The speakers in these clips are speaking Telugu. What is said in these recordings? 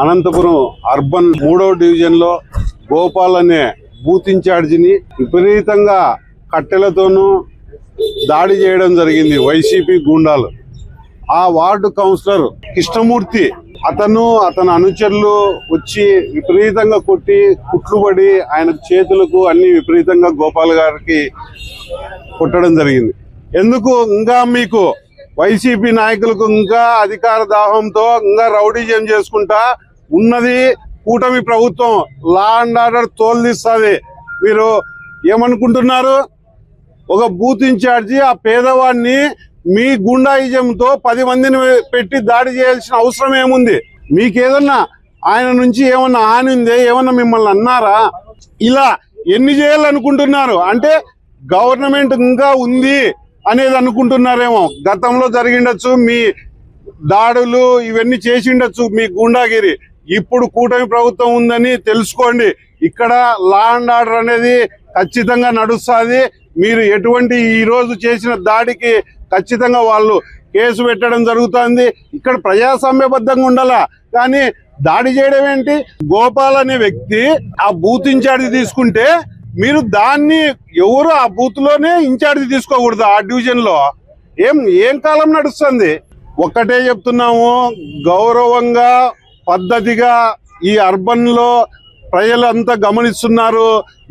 అనంతపురం అర్బన్ మూడో డివిజన్లో గోపాల్ అనే బూత్ ఇన్ఛార్జిని విపరీతంగా కట్టెలతోనూ దాడి చేయడం జరిగింది వైసీపీ గూండాలు. ఆ వార్డు కౌన్సిలర్ కృష్ణమూర్తి అతను అతని అనుచరులు వచ్చి విపరీతంగా కొట్టి కుట్లుబడి ఆయన చేతులకు అన్ని విపరీతంగా గోపాల్ గారికి కొట్టడం జరిగింది. ఎందుకు? ఇంకా మీకు వైసీపీ నాయకులకు ఇంకా అధికార దాహంతో ఇంకా రౌడీజం చేసుకుంటా ఉన్నది కూటమి ప్రభుత్వం. లా అండ్ ఆర్డర్ తోలుదిస్తుంది మీరు ఏమనుకుంటున్నారు? ఒక బూత్ ఇన్ఛార్జి ఆ పేదవాడిని మీ గుండాయిజంతో పది మందిని పెట్టి దాడి చేయాల్సిన అవసరం ఏముంది? మీకేదన్నా ఆయన నుంచి ఏమన్నా హాని ఉందే ఏమన్నా మిమ్మల్ని అన్నారా? ఇలా ఎన్ని చేయాలనుకుంటున్నారు? అంటే గవర్నమెంట్ ఇంకా ఉంది అనేది అనుకుంటున్నారేమో. గతంలో జరిగిండొచ్చు మీ దాడులు ఇవన్నీ చేసిండొచ్చు మీ గుండాగిరి. ఇప్పుడు కూటమి ప్రభుత్వం ఉందని తెలుసుకోండి. ఇక్కడ లా అండ్ ఆర్డర్ అనేది ఖచ్చితంగా నడుస్తుంది. మీరు ఎటువంటి ఈరోజు చేసిన దాడికి ఖచ్చితంగా వాళ్ళు కేసు పెట్టడం జరుగుతుంది. ఇక్కడ ప్రజాస్వామ్యబద్ధంగా ఉండాలా? కానీ దాడి చేయడం ఏంటి? గోపాల్ అనే వ్యక్తి ఆ బూత్ ఇన్ఛార్జ్ తీసుకుంటే మీరు దాన్ని ఎవరు ఆ బూత్లోనే ఇన్ఛార్జ్ తీసుకోకూడదు ఆ డివిజన్లో? ఏం ఏం కాలం నడుస్తుంది? ఒక్కటే చెప్తున్నాము గౌరవంగా పద్ధతిగా ఈ అర్బన్లో ప్రజలంతా గమనిస్తున్నారు.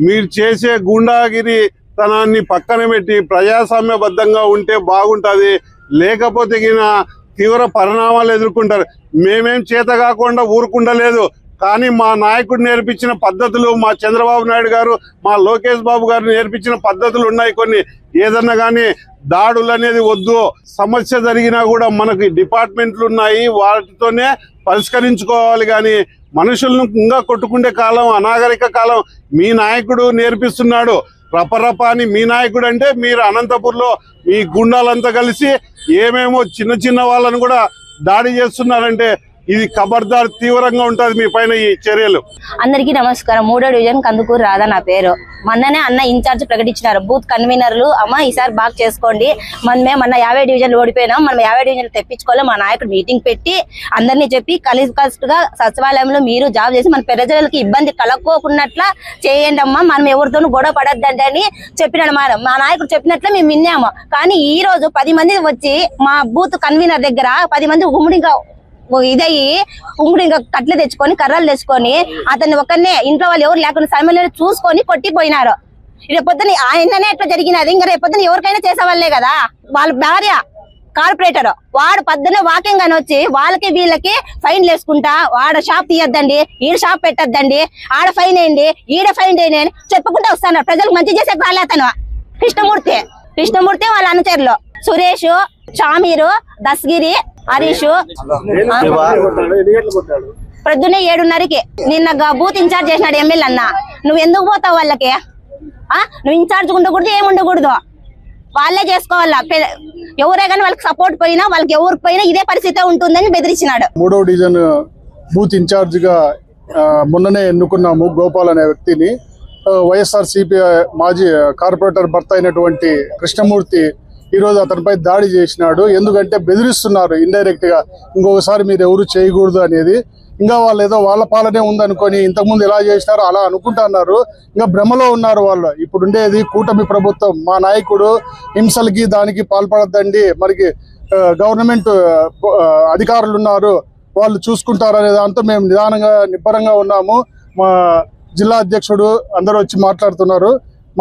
మీరు చేసే గుండాగిరి తనాన్ని పక్కన పెట్టి ప్రజాస్వామ్యబద్ధంగా ఉంటే బాగుంటుంది. లేకపోతే గిన తీవ్ర పరిణామాలు ఎదుర్కొంటారు. మేమేం చేత కాకుండా ఊరుకుండలేదు. కానీ మా నాయకుడు నేర్పించిన పద్ధతులు మా చంద్రబాబు నాయుడు గారు మా లోకేష్ బాబు గారు నేర్పించిన పద్ధతులు ఉన్నాయి కొన్ని. ఏదన్నా కానీ దాడులు అనేది వద్దు. సమస్య జరిగినా కూడా మనకి డిపార్ట్మెంట్లు ఉన్నాయి. వాటితోనే పరిష్కరించుకోవాలి కానీ మనుషులను ఇంకా కొట్టుకుండే కాలం అనాగరిక కాలం మీ నాయకుడు నేర్పిస్తున్నాడు. రపరప అని మీ నాయకుడు అంటే మీరు అనంతపూర్లో మీ గుండాలంతా కలిసి ఏమేమో చిన్న చిన్న వాళ్ళని కూడా దాడి చేస్తున్నారంటే ఇది ఖబర్దార్ తీవ్రంగా ఉంటుంది మీ పైన ఈ చర్యలు. అందరికీ నమస్కారం. మూడో డివిజన్ కందుకూరు రాధా నా పేరు. మొన్ననే అన్న ఇన్ఛార్జ్ ప్రకటించినారు. బూత్ కన్వీనర్లు అమ్మ ఈసారి బాగా చేసుకోండి. మనమే అన్న యాభై డివిజన్లు ఓడిపోయినాం. మనం యాభై డివిజన్లు తెప్పించుకోవాలి. మా నాయకుడు మీటింగ్ పెట్టి అందరినీ చెప్పి కలిసి గా సచివాలయంలో మీరు జాబ్ చేసి మన ప్రజలకి ఇబ్బంది కలక్కోకున్నట్ల చేయండి అమ్మా. మనం ఎవరితోనూ గొడవ పడద్దండి అని చెప్పినాడు మా మా నాయకుడు చెప్పినట్లే మేము విన్నాము. కానీ ఈ రోజు పది మంది వచ్చి మా బూత్ కన్వీనర్ దగ్గర పది మంది ఉమ్మడిగా ఇదయ్యి ఉమ్ముడు ఇంకా కట్లు తెచ్చుకొని కర్రలు తెచ్చుకొని అతన్ని ఒక్కనే ఇంట్లో వాళ్ళు ఎవరు లేకుండా సమయంలో చూసుకొని కొట్టిపోయినారు. రేపొద్దున ఆయననే ఎట్లా జరిగినది? ఇంకా రేపు పొద్దున ఎవరికైనా చేసేవాళ్ళే కదా? వాళ్ళ భార్య కార్పొరేటర్ వాడు పొద్దున్న వాకింగ్ అని వచ్చి వాళ్ళకి వీళ్ళకి ఫైన్ వేసుకుంటా వాడ షాప్ తీయద్దండి ఈడ షాప్ పెట్టద్దండి ఆడ ఫైన్ వేయండి ఈడ ఫైన్ వేయండి అని చెప్పుకుంటూ వస్తాను. ప్రజలకు మంచి చేసే రాలే అతను. కృష్ణమూర్తి కృష్ణమూర్తి వాళ్ళ అనుచరులు. సురేష్ షామీరు దస్గిరి హరీష్. ప్రొద్దునే ఏడున్నరకి. నిన్న గా- బూత్ ఇన్ఛార్జ్ చేసినాడు ఎమ్మెల్యే అన్న. నువ్వు ఎందుకు పోతావు వాళ్ళకి? ఆ? నువ్వు ఇన్ఛార్జ్ ఉండకూడదు ఏమి ఉండకూడదు. వాళ్ళే చేసుకోవాలా? ఎవరే కానీ వాళ్ళకి సపోర్ట్ పోయినా వాళ్ళకి ఎవరికి పోయినా ఇదే పరిస్థితి ఉంటుందని బెదిరించినాడు. మూడో డివిజన్ బూత్ ఇన్ఛార్జిగా ఆ, మొన్ననే ఎన్నుకున్నాము గోపాల్ అనే వ్యక్తిని. వైఎస్ఆర్ సిపి మాజీ కార్పొరేటర్ భర్త అయినటువంటి కృష్ణమూర్తి ఈరోజు అతనిపై దాడి చేసినాడు. ఎందుకంటే బెదిరిస్తున్నారు ఇండైరెక్ట్గా. ఇంకొకసారి మీరు ఎవరు చేయకూడదు అనేది. ఇంకా వాళ్ళు ఏదో వాళ్ళ పాలనే ఉందనుకొని ఇంతకుముందు ఎలా చేసినారో అలా అనుకుంటున్నారు. ఇంకా భ్రమలో ఉన్నారు వాళ్ళు. ఇప్పుడు ఉండేది కూటమి ప్రభుత్వం. మా నాయకుడు హింసలకి దానికి పాల్పడద్దండి. మనకి గవర్నమెంట్ అధికారులు ఉన్నారు వాళ్ళు చూసుకుంటారనే దాంతో మేము నిదానంగా నిబ్బరంగా ఉన్నాము. మా జిల్లా అధ్యక్షుడు అందరూ వచ్చి మాట్లాడుతున్నారు.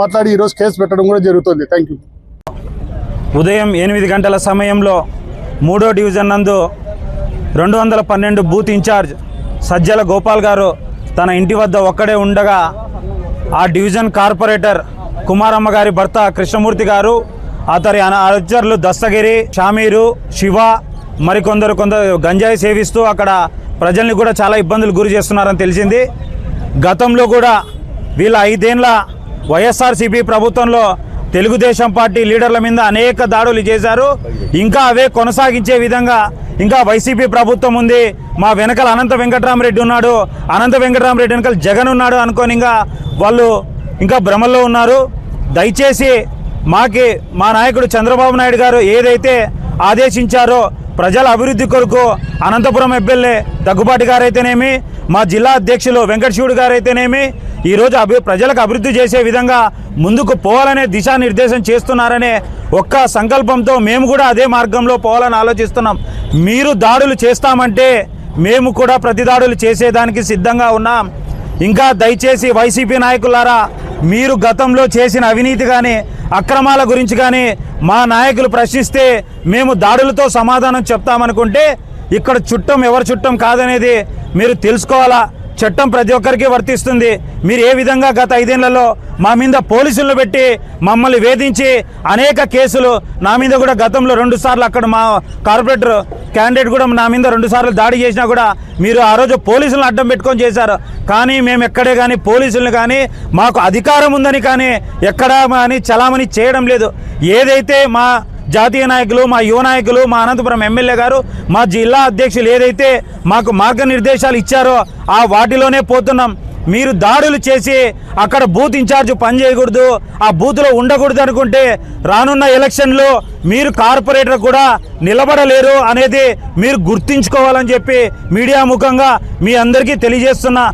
మాట్లాడి ఈరోజు కేసు పెట్టడం కూడా జరుగుతుంది. థ్యాంక్ యూ ఉదయం ఎనిమిది గంటల సమయంలో మూడో డివిజన్ నందు రెండు వందల పన్నెండు బూత్ ఇన్ఛార్జ్ సజ్జల గోపాల్ గారు తన ఇంటి వద్ద ఒక్కడే ఉండగా ఆ డివిజన్ కార్పొరేటర్ కుమారమ్మ గారి భర్త కృష్ణమూర్తి గారు అతని అనుచరులు దస్తగిరి షామీరు శివ మరికొందరు కొందరు గంజాయి సేవిస్తూ అక్కడ ప్రజల్ని కూడా చాలా ఇబ్బందులు గురి చేస్తున్నారని తెలిసింది. గతంలో కూడా వీళ్ళ ఐదేండ్ల వైఎస్ఆర్సీపీ ప్రభుత్వంలో తెలుగుదేశం పార్టీ లీడర్ల మీద అనేక దాడులు చేశారు. ఇంకా అవే కొనసాగించే విధంగా ఇంకా వైసీపీ ప్రభుత్వం ఉంది. మా వెనకాల అనంత వెంకటరామరెడ్డి ఉన్నాడు. అనంత వెంకటరామరెడ్డి వెనకాల జగన్ ఉన్నాడు అనుకోని ఇంకా వాళ్ళు ఇంకా భ్రమల్లో ఉన్నారు. దయచేసి మాకి మా నాయకుడు చంద్రబాబు నాయుడు గారు ఏదైతే ఆదేశించారో ప్రజల అభివృద్ధి కొరకు అనంతపురం ఎమ్మెల్యే దగ్గుబాటి గారైతేనేమి మా జిల్లా అధ్యక్షులు వెంకటశివుడు గారైతేనేమి ఈరోజు అభి ప్రజలకు అభివృద్ధి చేసే విధంగా ముందుకు పోవాలనే దిశానిర్దేశం చేస్తున్నారనే ఒక్క సంకల్పంతో మేము కూడా అదే మార్గంలో పోవాలని ఆలోచిస్తున్నాం. మీరు దాడులు చేస్తామంటే మేము కూడా ప్రతి దాడులు చేసేదానికి సిద్ధంగా ఉన్నాం. ఇంకా దయచేసి వైసీపీ నాయకులారా మీరు గతంలో చేసిన అవినీతి కానీ అక్రమాల గురించి కానీ మా నాయకులు ప్రశ్నిస్తే మేము దాడులతో సమాధానం చెప్తామనుకుంటే ఇక్కడ చుట్టం ఎవరి చుట్టం కాదనేది మీరు తెలుసుకోవాలా? చట్టం ప్రతి ఒక్కరికి వర్తిస్తుంది. మీరు ఏ విధంగా గత ఐదేళ్ళలో మా మీద పోలీసులను పెట్టి మమ్మల్ని వేధించి అనేక కేసులు నా మీద కూడా గతంలో రెండు సార్లు అక్కడ మా కార్పొరేటర్ క్యాండిడేట్ కూడా నా మీద రెండు సార్లు దాడి చేసినా కూడా మీరు ఆ రోజు పోలీసులను అడ్డం పెట్టుకొని చేశారు. కానీ మేము ఎక్కడే కానీ పోలీసులను కానీ మాకు అధికారం ఉందని కానీ ఎక్కడా కానీ చలామణి చేయడం లేదు. ఏదైతే మా జాతీయ నాయకులు మా యువ నాయకులు మా అనంతపురం ఎమ్మెల్యే గారు మా జిల్లా అధ్యక్షులు ఏదైతే మాకు మార్గనిర్దేశాలు ఇచ్చారో ఆ వాటిలోనే పోతున్నాం. మీరు దాడులు చేసి అక్కడ బూత్ ఇన్ఛార్జ్ పని చేయకూడదు ఆ బూత్లో ఉండకూడదు అనుకుంటే రానున్న ఎలక్షన్లో మీరు కార్పొరేటర్ కూడా నిలబడలేరు అనేది మీరు గుర్తించుకోవాలని చెప్పి మీడియా ముఖంగా మీ అందరికీ తెలియజేస్తున్నా.